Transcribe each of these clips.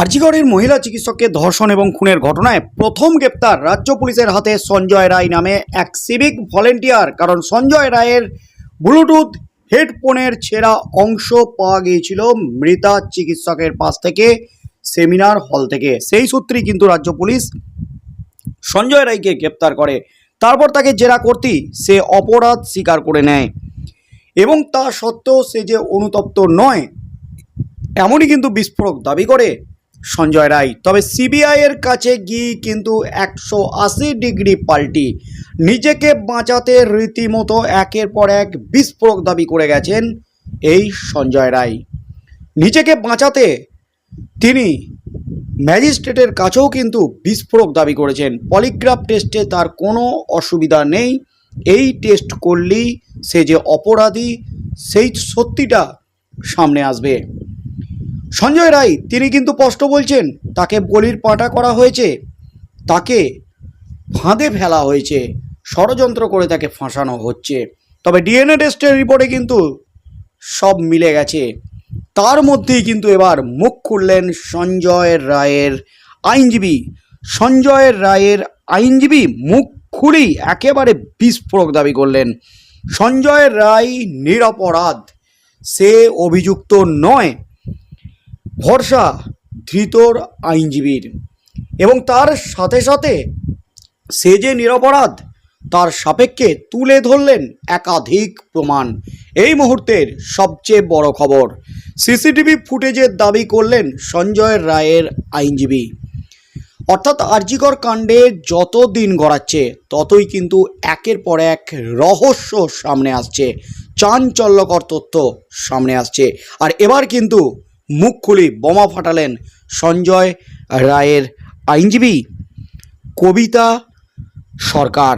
আরজিগড়ের মহিলা চিকিৎসককে ধর্ষণ এবং খুনের ঘটনায় প্রথম গ্রেপ্তার রাজ্য পুলিশের হাতে সঞ্জয় রায় নামে এক সিভিক ভলেন্টিয়ার। কারণ সঞ্জয় রায়ের ব্লুটুথ হেডফোনের ছেঁড়া অংশ পাওয়া গিয়েছিল মৃতা চিকিৎসকের পাশ থেকে সেমিনার হল থেকে। সেই সূত্রেই কিন্তু রাজ্য পুলিশ সঞ্জয় রায়কে গ্রেপ্তার করে। তারপর তাকে জেরা করতেই সে অপরাধ স্বীকার করে নেয়। এবং তা সত্ত্বেও সে যে অনুতপ্ত নয়, এমনই কিন্তু বিস্ফোরক দাবি করে সঞ্জয় রায়। তবে সিবিআই এর কাছে গিয়ে কিন্তু একশো আশি ডিগ্রি পাল্টি। নিজেকে বাঁচাতে রীতিমতো একের পর এক বিস্ফোরক দাবি করে গেছেন এই সঞ্জয় রায়। নিজেকে বাঁচাতে তিনি ম্যাজিস্ট্রেটের কাছেও কিন্তু বিস্ফোরক দাবি করেছেন। পলিগ্রাফ টেস্টে তার কোনো অসুবিধা নেই। এই টেস্ট করলেই সে যে অপরাধী, সেই সত্যিটা সামনে আসবে। সঞ্জয় রায়, তিনি কিন্তু স্পষ্ট বলছেন, তাকে বলির পাটা করা হয়েছে, তাকে ফাঁদে ফেলা হয়েছে, ষড়যন্ত্র করে তাকে ফাঁসানো হচ্ছে। তবে ডিএনএ টেস্টের রিপোর্টে কিন্তু সব মিলে গেছে। তার মধ্যেই কিন্তু এবার মুখ খুললেন সঞ্জয় রায়ের আইনজীবী। সঞ্জয় রায়ের আইনজীবী মুখ খুলেই একেবারে বিস্ফোরক দাবি করলেন। সঞ্জয় রায় নিরপরাধ, সে অভিযুক্ত নয় ভরসা ধৃতর আইনজীবীর এবং তার সাথে সাথে সে যে নিরপরাধ, তার সাপেক্ষে তুলে ধরলেন একাধিক প্রমাণ। এই মুহূর্তের সবচেয়ে বড় খবর, সিসিটিভি ফুটেজের দাবি করলেন সঞ্জয় রায়ের আইনজীবী। অর্থাৎ আরজিকর কাণ্ডে যত দিন গড়াচ্ছে, ততই কিন্তু একের পর এক রহস্য সামনে আসছে, চাঞ্চল্যকর তথ্য সামনে আসছে। আর এবার কিন্তু মুখ খুলি বোমা ফাটালেন সঞ্জয় রায়ের আইনজীবী। কবিতা সরকার,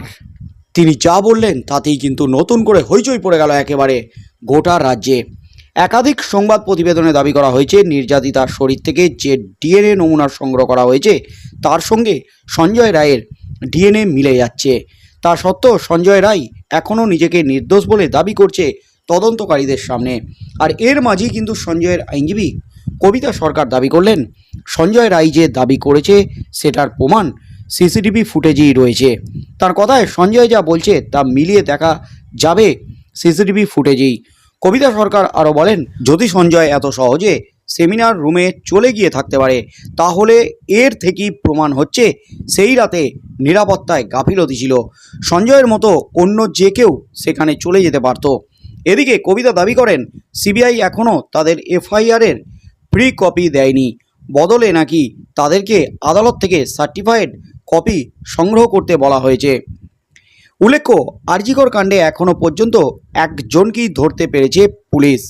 তিনি যা বললেন তাতেই কিন্তু নতুন করে হইচই পড়ে গেল একেবারে গোটা রাজ্যে। একাধিক সংবাদ প্রতিবেদনে দাবি করা হয়েছে, নির্যাতিতার শরীর থেকে যে ডিএনএ নমুনা সংগ্রহ করা হয়েছে, তার সঙ্গে সঞ্জয় রায়ের ডিএনএ মিলে যাচ্ছে। তা সত্ত্বেও সঞ্জয় রায় এখনও নিজেকে নির্দোষ বলে দাবি করছে তদন্তকারীদের সামনে। আর এর মাঝেই কিন্তু সঞ্জয়ের আইনজীবী কবিতা সরকার দাবি করলেন, সঞ্জয় রায় যে দাবি করেছে সেটার প্রমাণ সিসিটিভি ফুটেজেই রয়েছে। তার কথায় সঞ্জয় যা বলছে তা মিলিয়ে দেখা যাবে সিসিটিভি ফুটেজেই। কবিতা সরকার আরও বলেন, যদি সঞ্জয় এত সহজে সেমিনার রুমে চলে গিয়ে থাকতে পারে, তাহলে এর থেকেই প্রমাণ হচ্ছে সেই রাতে নিরাপত্তায় গাফিলতি ছিল। সঞ্জয়ের মতো অন্য যে কেউ সেখানে চলে যেতে পারত। এদিকে কবিতা দাবি করেন, সিবিআই এখনও তাদের এফআইআরের প্রি কপি দেয়নি। বদলে নাকি তাদেরকে আদালত থেকে সার্টিফাইড কপি সংগ্রহ করতে বলা হয়েছে। উল্লেখ্য, আরজিকর কাণ্ডে এখনও পর্যন্ত একজনকেই ধরতে পেরেছে পুলিশ।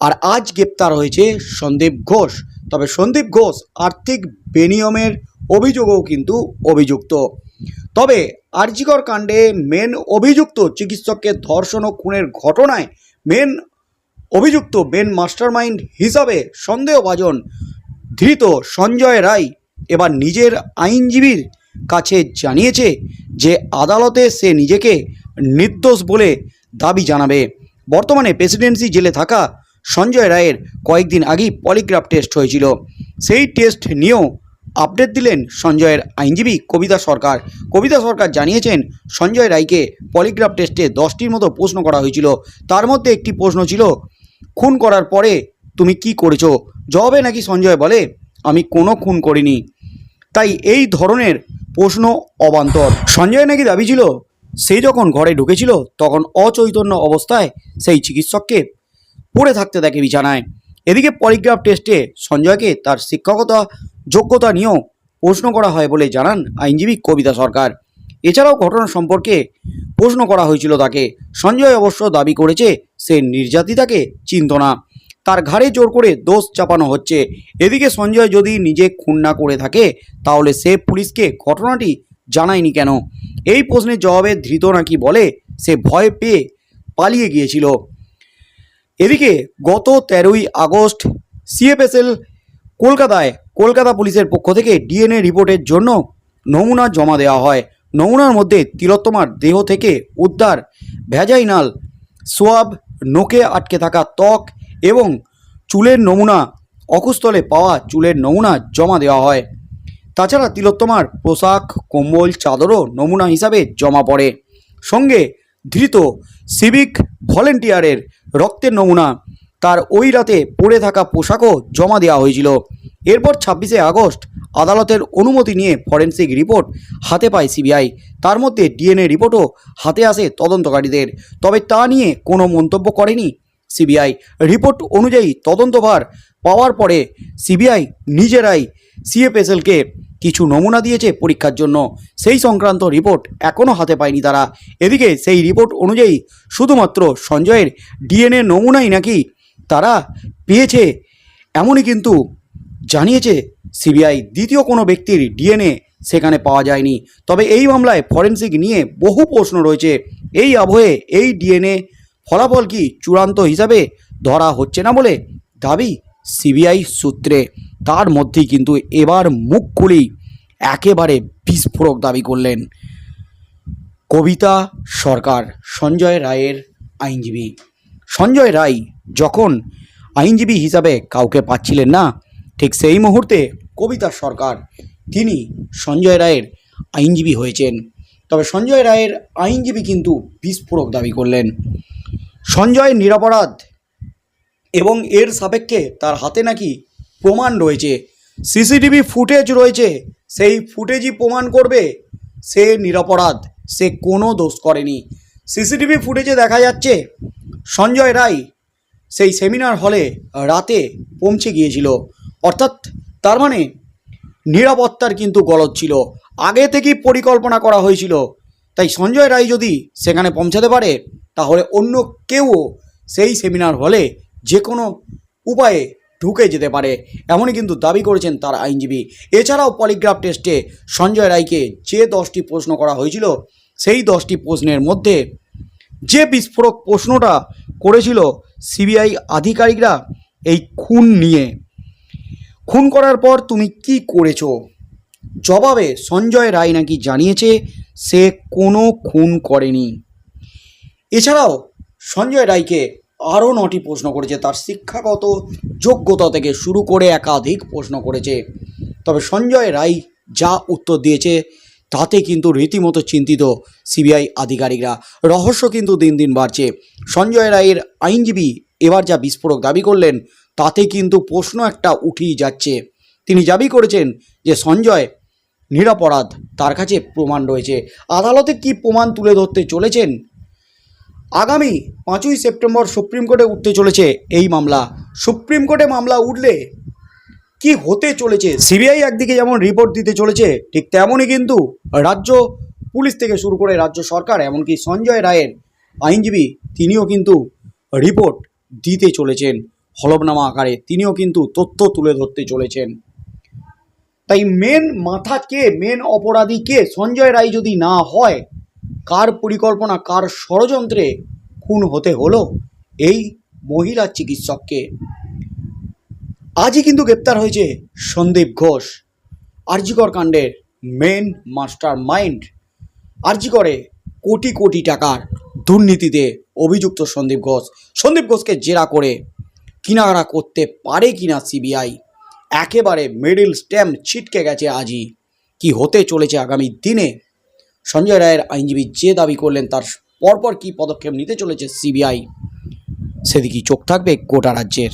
আর আজ গ্রেপ্তার হয়েছে সন্দীপ ঘোষ। তবে সন্দীপ ঘোষ আর্থিক বেনিয়মের অভিযোগও কিন্তু অভিযুক্ত। তবে আরজিকর কাণ্ডে মেন অভিযুক্ত চিকিৎসককে ধর্ষণ ও খুনের ঘটনায় মেন অভিযুক্ত মেন মাস্টারমাইন্ড হিসাবে সন্দেহভাজন ধৃত সঞ্জয় রায় এবার নিজের আইনজীবীর কাছে জানিয়েছে যে আদালতে সে নিজেকে নির্দোষ বলে দাবি জানাবে। বর্তমানে প্রেসিডেন্সি জেলে থাকা সঞ্জয় রায়ের কয়েকদিন আগেই পলিগ্রাফ টেস্ট হয়েছিল। সেই টেস্ট নিয়েও আপডেট দিলেন সঞ্জয়ের আইনজীবী কবিতা সরকার। কবিতা সরকার জানিয়েছেন, সঞ্জয় রায়কে পলিগ্রাফ টেস্টে দশটির মতো প্রশ্ন করা হয়েছিল। তার মধ্যে একটি প্রশ্ন ছিল, খুন করার পরে তুমি কি করেছ? জবাবে নাকি সঞ্জয় বলে, আমি কোনো খুন করিনি। তাই এই ধরনের প্রশ্ন অবান্তর। সঞ্জয় নাকি দাবি ছিল, সে যখন ঘরে ঢুকেছিল, তখন অচৈতন্য অবস্থায় সেই চিকিৎসককে পড়ে থাকতে দেখে বিছানায় এদিকে পলিগ্রাফ টেস্টে সঞ্জয়কে তার শিক্ষকতা যোগ্যতা নিয়েও প্রশ্ন করা হয় বলে জানান আইনজীবী কবিতা সরকার। এছাড়াও ঘটনা সম্পর্কে প্রশ্ন করা হয়েছিল তাকে। সঞ্জয় অবশ্য দাবি করেছে সে নির্যাতিতাকে চিনত না তার ঘাড়ে জোর করে দোষ চাপানো হচ্ছে। এদিকে সঞ্জয় যদি নিজে খুন না করে থাকে, তাহলে সে পুলিশকে ঘটনাটি জানায়নি কেন? এই প্রশ্নের জবাবে ধৃত নাকি বলে সে ভয় পেয়ে পালিয়ে গিয়েছিল। এদিকে গত তেরোই আগস্ট সিএফএসএল কলকাতায়, কলকাতা পুলিশের পক্ষ থেকে ডিএনএ রিপোর্টের জন্য নমুনা জমা দেওয়া হয়। নমুনার মধ্যে তিলোত্তমার দেহ থেকে উদ্ধার, ভ্যাজাইনাল সোয়াব, নোকে আটকে থাকা ত্বক এবং চুলের নমুনা অকুস্থলে পাওয়া চুলের নমুনা জমা দেওয়া হয়। তাছাড়া তিলোত্তমার পোশাক, কম্বল, চাদরও নমুনা হিসাবে জমা পড়ে। সঙ্গে ধৃত সিভিক ভলেন্টিয়ারের রক্তের নমুনা তার ওই রাতে পড়ে থাকা পোশাকও জমা দেওয়া হয়েছিল। এরপর ছাব্বিশে আগস্ট আদালতের অনুমতি নিয়ে ফরেন্সিক রিপোর্ট হাতে পায় সিবিআই। তার মধ্যে ডিএনএ রিপোর্টও হাতে আসে তদন্তকারীদের। তবে তা নিয়ে কোনো মন্তব্য করেনি সিবিআই। রিপোর্ট অনুযায়ী তদন্তভার পাওয়ার পরে সিবিআই নিজেরাই সিএফএসএলকে কিছু নমুনা দিয়েছে পরীক্ষার জন্য। সেই সংক্রান্ত রিপোর্ট এখনও হাতে পায়নি তারা। এদিকে সেই রিপোর্ট অনুযায়ী শুধুমাত্র সঞ্জয়ের ডিএনএ নমুনাই নাকি তারা পেয়েছে। এমনই কিন্তু জানিয়েছে সিবিআই। দ্বিতীয় কোনো ব্যক্তির ডিএনএ সেখানে পাওয়া যায়নি। তবে এই মামলায় ফরেন্সিক নিয়ে বহু প্রশ্ন রয়েছে। এই আবহে এই ডিএনএ ফলাফল কি চূড়ান্ত হিসাবে ধরা হচ্ছে না বলে দাবি সিবিআই সূত্রে। তার মধ্যেই কিন্তু এবার মুখ খুলেই একেবারে বিস্ফোরক দাবি করলেন কবিতা সরকার, সঞ্জয় রায়ের আইনজীবী। সঞ্জয় রায় যখন আইনজীবী হিসাবে কাউকে পাচ্ছিলেন না, ঠিক সেই মুহূর্তে কবিতা সরকার, তিনি সঞ্জয় রায়ের আইনজীবী হয়েছেন। তবে সঞ্জয় রায়ের আইনজীবী কিন্তু বিস্ফোরক দাবি করলেন। সঞ্জয় নিরাপরাধ এবং এর সাপেক্ষে তার হাতে নাকি প্রমাণ রয়েছে। সিসিটিভি ফুটেজ রয়েছে, সেই ফুটেজই প্রমাণ করবে সে নিরাপরাধ, সে কোনো দোষ করেনি। সিসিটিভি ফুটেজে দেখা যাচ্ছে, সঞ্জয় রায় সেই সেমিনার হলে রাতে পৌঁছে গিয়েছিল। অর্থাৎ তার মানে নিরাপত্তার কিন্তু গলদ ছিল। আগে থেকেই পরিকল্পনা করা হয়েছিল। তাই সঞ্জয় রায় যদি সেখানে পৌঁছাতে পারে, তাহলে অন্য কেউও সেই সেমিনার হলে যে কোনো উপায়ে ঢুকে যেতে পারে, এমনই কিন্তু দাবি করেছেন তার আইনজীবী। এছাড়াও পলিগ্রাফ টেস্টে সঞ্জয় রায়কে যে দশটি প্রশ্ন করা হয়েছিল, সেই দশটি প্রশ্নের মধ্যে যে বিস্ফোরক প্রশ্নটা করেছিল সিবিআই আধিকারিকরা এই খুন নিয়ে। খুন করার পর তুমি কি করেছ? জবাবে সঞ্জয় রায় নাকি জানিয়েছে সে কোনো খুন করেনি। এছাড়াও সঞ্জয় রায়কে আরও নটি প্রশ্ন করেছে, তার শিক্ষাগত যোগ্যতা থেকে শুরু করে একাধিক প্রশ্ন করেছে। তবে সঞ্জয় রায় যা উত্তর দিয়েছে তাতে কিন্তু রীতিমতো চিন্তিত সিবিআই আধিকারিকরা। রহস্য কিন্তু দিন দিন বাড়ছে। সঞ্জয় রায়ের আইনজীবী এবার যা বিস্ফোরক দাবি করলেন, তাতে কিন্তু প্রশ্ন একটা উঠেই যাচ্ছে। তিনি দাবি করেছেন যে সঞ্জয় নিরাপরাধ, তার কাছে প্রমাণ রয়েছে। আদালতে কি প্রমাণ তুলে ধরতে চলেছেন? আগামী পাঁচই সেপ্টেম্বর সুপ্রিম কোর্টে উঠতে চলেছে এই মামলা। সুপ্রিম কোর্টে মামলা উঠলে কি হতে চলেছে? সিবিআই একদিকে যেমন রিপোর্ট দিতে চলেছে, ঠিক তেমনই কিন্তু রাজ্য পুলিশ থেকে শুরু করে রাজ্য সরকার, এমনকি সঞ্জয় রায়ের আইনজীবী, তিনিও কিন্তু রিপোর্ট দিতে চলেছেন হলফনামা আকারে। তিনিও কিন্তু তথ্য তুলে ধরতে চলেছেন। তাই মেন মাথা কে মেন অপরাধী কে? সঞ্জয় রায় যদি না হয়, কার পরিকল্পনা, কার ষড়যন্ত্রে খুন হতে হলো? এই মহিলা চিকিৎসককে আজই কিন্তু গ্রেপ্তার হয়েছে সন্দীপ ঘোষ। আরজিকর কাণ্ডের main master mind আরজিকরে crore crore টাকার দুর্নীতিতে অভিযুক্ত সন্দীপ ঘোষ। সন্দীপ ঘোষকে জেরা করে কিনারা করতে পারে কিনা সিবিআই, একেবারে মিডিল স্ট্যাম্প ছিটকে গেছে আজই। কি হতে চলেছে আগামী দিনে? সঞ্জয় রায়ের আইনজীবী যে দাবি করলেন, তার পরপর কী পদক্ষেপ নিতে চলেছে সিবিআই? সেদিকেই চোখ থাকবে গোটা রাজ্যের।